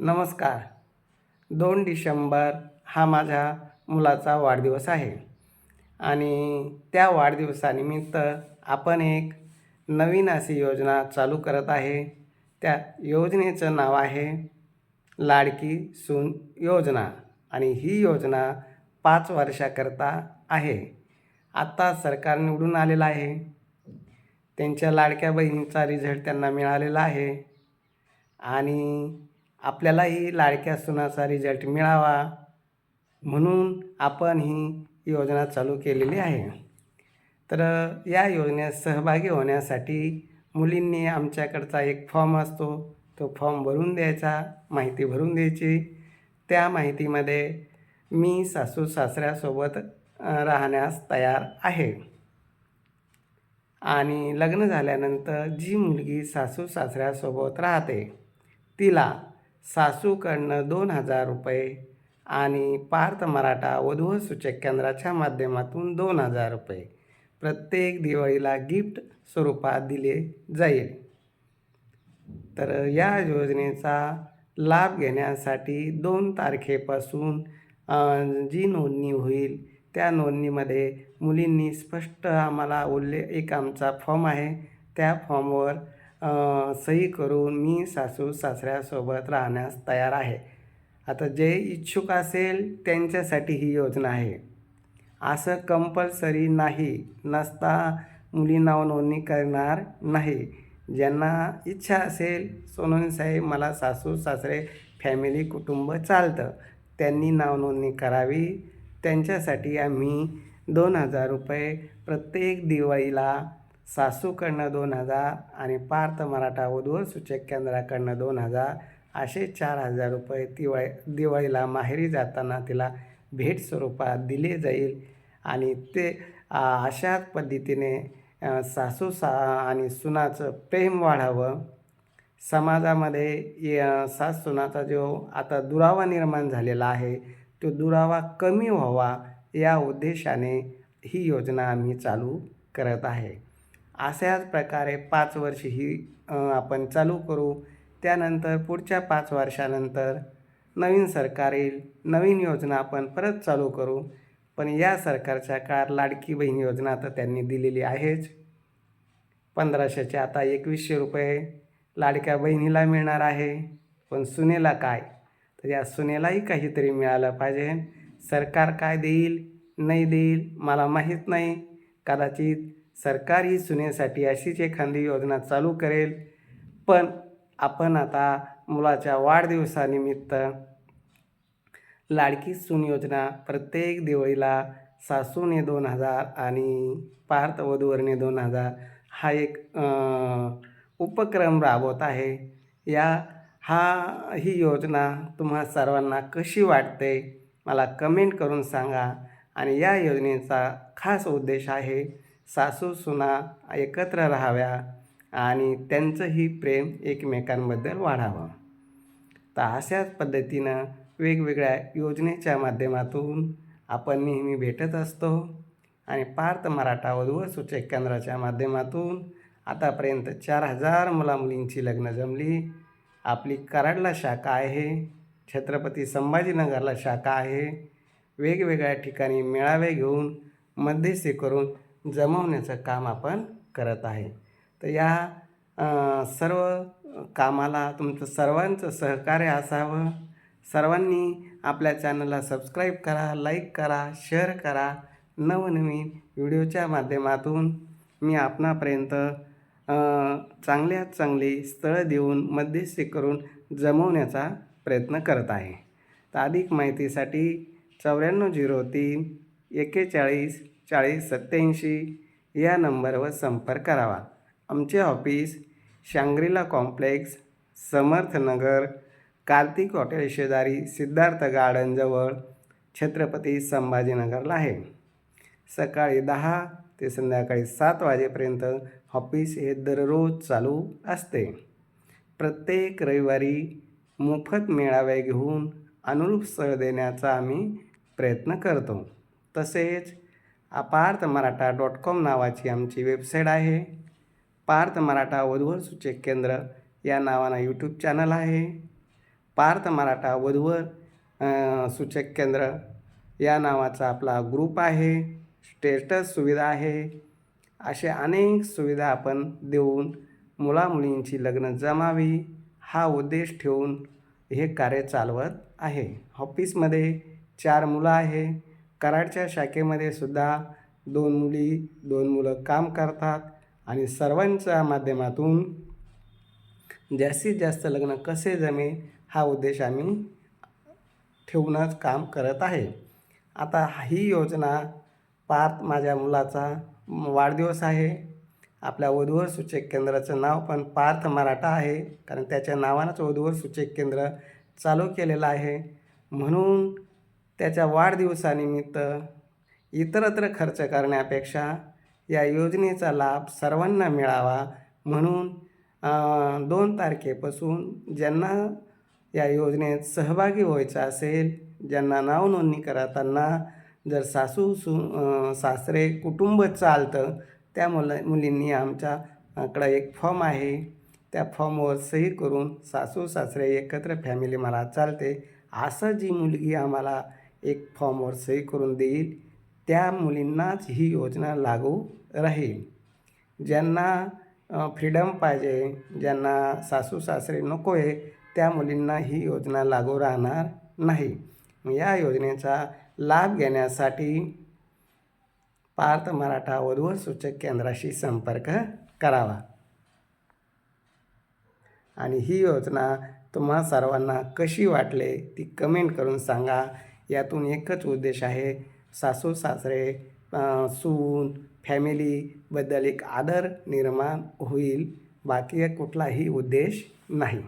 नमस्कार. दोन डिसेंबर हा माझ्या मुलाचा वाढदिवस आहे. आणि त्या वाढदिवसानिमित्त आपण एक नवीन अशी योजना चालू करत आहे. त्या योजनेचं नाव आहे लाडकी सून योजना. आणि ही योजना पाच वर्षाकरता आहे. आत्ता सरकार निवडून आलेलं आहे. त्यांच्या लाडक्या बहिणीचा रिझल्ट त्यांना मिळालेला आहे. आणि आपल्यालाही लाडक्या सुनाचा रिझल्ट मिळावा म्हणून आपण ही योजना चालू केलेली आहे. तर या योजनेत सहभागी होण्यासाठी मुलींनी आमच्याकडचा एक फॉर्म असतो. तो फॉर्म भरून द्यायचा माहिती भरून द्यायची. त्या माहितीमध्ये मी सासू सासऱ्यासोबत राहण्यास तयार आहे. आणि लग्न झाल्यानंतर जी मुलगी सासू सासऱ्यासोबत राहते तिला सासूकडनं दोन हजार रुपये आणि पार्थ मराठा वधू सूचक केंद्राच्या माध्यमातून दोन हजार रुपये. प्रत्येक दिवाळीला गिफ्ट स्वरूपात दिले जाईल. तर या योजनेचा लाभ घेण्यासाठी दोन तारखेपासून जी नोंदणी होईल त्या नोंदणीमध्ये मुलींनी स्पष्ट आम्हाला उल्ले एक आमचा फॉर्म आहे त्या फॉर्मवर सही करून मी सासू सासऱ्यासोबत राहण्यास तयार आहे. आता जे इच्छुक असेल त्यांच्यासाठी ही योजना आहे. असं कंपल्सरी नाही नसता मुली नाव नोंदणी करणार नाही. ज्यांना इच्छा असेल सोनोनी साहेब मला सासू सासरे फॅमिली कुटुंब चालतं. त्यांनी नाव नोंदणी करावी. त्यांच्यासाठी आम्ही दोन हजार रुपये प्रत्येक दिवाळीला सासूकडनं दोन हजार आणि पार्थ मराठा वधूवर सूचक केंद्राकडनं दोन हजार असे चार हजार रुपये दिवाळी दिवाळीला माहेरी जाताना तिला भेट स्वरूपात दिले जाईल. आणि ते अशाच पद्धतीने सासू सा आणि सुनाचं प्रेम वाढावं. समाजामध्ये य- सास सुनाचा जो आता दुरावा निर्माण झालेला आहे तो दुरावा कमी व्हावा या उद्देशाने ही योजना आम्ही चालू करत आहे. अशाच प्रकारे पाच वर्ष ही आपण चालू करू. त्यानंतर पुढच्या पाच वर्षानंतर नवीन सरकार येईल. नवीन योजना आपण परत चालू करू. पण या सरकारच्या काळात लाडकी बहीण योजना तर त्यांनी दिलेली आहेच. पंधराशेचे आता एकवीसशे रुपये लाडक्या बहिणीला मिळणार आहे. पण सुनेला काय? तर या सुनेलाही काहीतरी मिळालं पाहिजे. सरकार काय देईल? नाही देईल? मला माहीत नाही. कदाचित सरकार ही सुनेसाठी अशीच एखादी योजना चालू करेल. पण आपण आता मुलाच्या वाढदिवसानिमित्त लाडकी सून योजना प्रत्येक दिवाळीला सासूने दोन हजार आणि पार्थ वधूवरने दोन हजार हा एक उपक्रम राबवत आहे. या हा ही योजना तुम्हा सर्वांना कशी वाटते? मला कमेंट करून सांगा. आणि या योजनेचा खास उद्देश आहे सासू सुना एकत्र राहाव्या आणि त्यांचंही प्रेम एकमेकांबद्दल वाढावं. तर अशाच पद्धतीनं वेगवेगळ्या योजनेच्या माध्यमातून आपण नेहमी भेटत असतो आणि पार्थ मराठा वधू व सूचक केंद्राच्या माध्यमातून आतापर्यंत चार हजार मुलामुलींची लग्न जमली. आपली कराडला शाखा आहे छत्रपती संभाजीनगरला शाखा आहे. वेगवेगळ्या ठिकाणी मेळावे घेऊन मध्यस्थी करून जमवण्याचं काम आपण करत आहे. तर या सर्व कामाला तुमचं सर्वांचं सहकार्य असावं. सर्वांनी आपल्या चॅनलला सबस्क्राईब करा लाईक करा शेअर करा. नवनवीन व्हिडिओच्या माध्यमातून मी आपणापर्यंत चांगल्यात चांगली स्थळं देऊन मध्यस्थी करून जमवण्याचा प्रयत्न करत आहे. तर अधिक माहितीसाठी चौऱ्याण्णव झिरो तीन एक्केचाळीस चाळीस सत्याऐंशी या नंबरवर संपर्क करावा. आमचे office shangrila complex Samarthnagar Kartik hotel शेजारी सिद्धार्थ गार्डनजवळ छत्रपती संभाजीनगरला आहे. सकाळी दहा ते संध्याकाळी सात वाजेपर्यंत ऑफिस हे दररोज चालू असते. प्रत्येक रविवारी मोफत मेळावे घेऊन अनुरूप स्थळ देण्याचा आम्ही प्रयत्न करतो. तसेच पार्थ मराठा डॉट कॉम नावाची आमची वेबसाईट आहे. पार्थ मराठा वधूवर सूचक केंद्र या नावानं यूट्यूब चॅनल आहे. पार्थ मराठा वधूवर सूचक केंद्र या नावाचा आपला ग्रुप आहे. स्टेटस सुविधा आहे. अशा अनेक सुविधा आपण देऊन मुलामुलींची लग्न जमावी हा उद्देश ठेवून हे कार्य चालवत आहे. ऑफिसमध्ये चार मुलं आहे. कराडच्या शाखेमध्ये सुद्धा दोन मुली दोन मुलं काम करतात आणि सर्वांच्या माध्यमातून जास्तीत जास्त लग्न कसे जमे हा उद्देश आम्ही ठेवूनच काम करत आहे. आता ही योजना पार्थ माझ्या मुलाचा वाढदिवस आहे. आपल्या वधूवर सूचक केंद्राचं नाव पण पार्थ मराठा आहे. कारण त्याच्या नावानंच वधूवर सूचक केंद्र चालू केलेलं आहे. म्हणून त्याच्या वाढदिवसानिमित्त इतरत्र खर्च करण्यापेक्षा या योजनेचा लाभ सर्वांना मिळावा म्हणून दोन तारखेपासून ज्यांना या योजनेत सहभागी व्हायचं असेल ज्यांना नावनोंदणी करताना जर सासू सु सासरे कुटुंब चालतं त्या मुलं मुलींनी आमच्याकडं एक फॉर्म आहे. त्या फॉर्मवर सही करून सासू सासरे एकत्र फॅमिली मला चालते. असं जी मुलगी आम्हाला एक फॉर्मवर सही करून देईल. त्या मुलींनाच ही योजना लागू राहील. ज्यांना फ्रीडम पाहिजे ज्यांना सासू सासरे नको आहे त्या मुलींना ही योजना लागू राहणार नाही. या योजनेचा लाभ घेण्यासाठी पार्थ मराठा वधूवर सूचक केंद्राशी संपर्क करावा. आणि ही योजना तुम्हा सर्वांना कशी वाटले ती कमेंट करून सांगा. यातून एकच उद्देश आहे सासू सासरे सून फॅमिलीबद्दल एक आदर निर्माण होईल. बाकी कुठलाही उद्देश नाही.